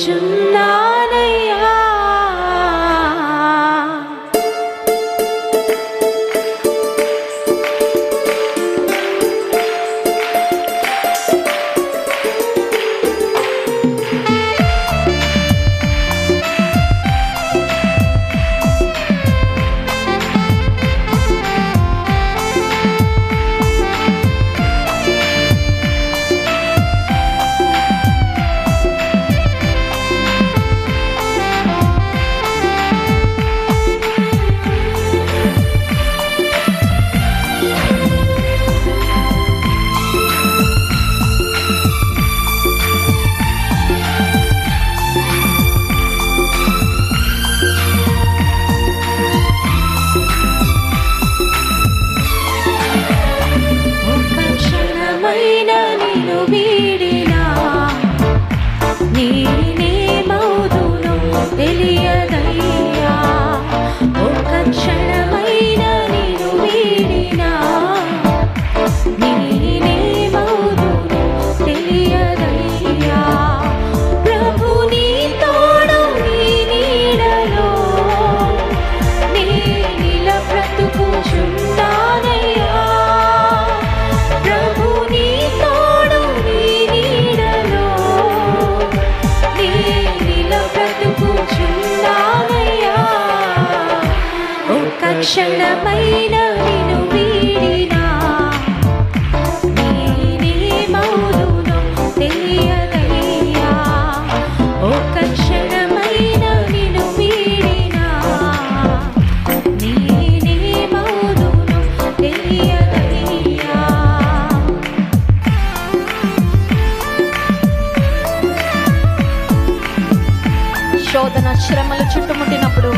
真 క్షణమైన వీడినా. తెలియదయ్యా క్షణమైన వీడినా. తెలియదయ్యా శోధన శ్రమలు చుట్టుముట్టినప్పుడు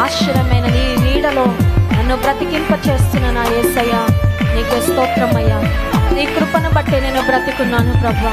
ఆశ్చర్యమైన నీ నీడలో నన్ను బ్రతికింప చేస్తున్న నా యేసయ్య నీకు స్తోత్రమయ్యా. నీ కృపను బట్టి నేను బ్రతికున్నాను ప్రభా.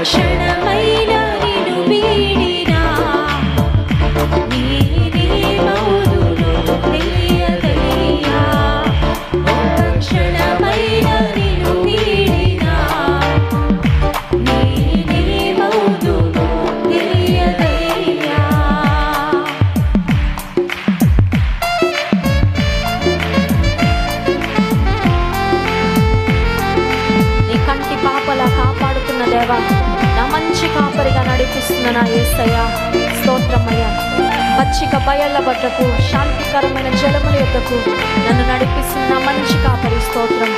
ఒక దేవా నా మంచి కాపరిగా నడిపిస్తున్న నా యేసయ్య స్తోత్రమయ్యా. పచ్చిక బయళ్ళ బట్టకు శాంతికరమైన జలముల యొక్కకు నన్ను నడిపిస్తున్న మంచి కాపరి స్తోత్రం.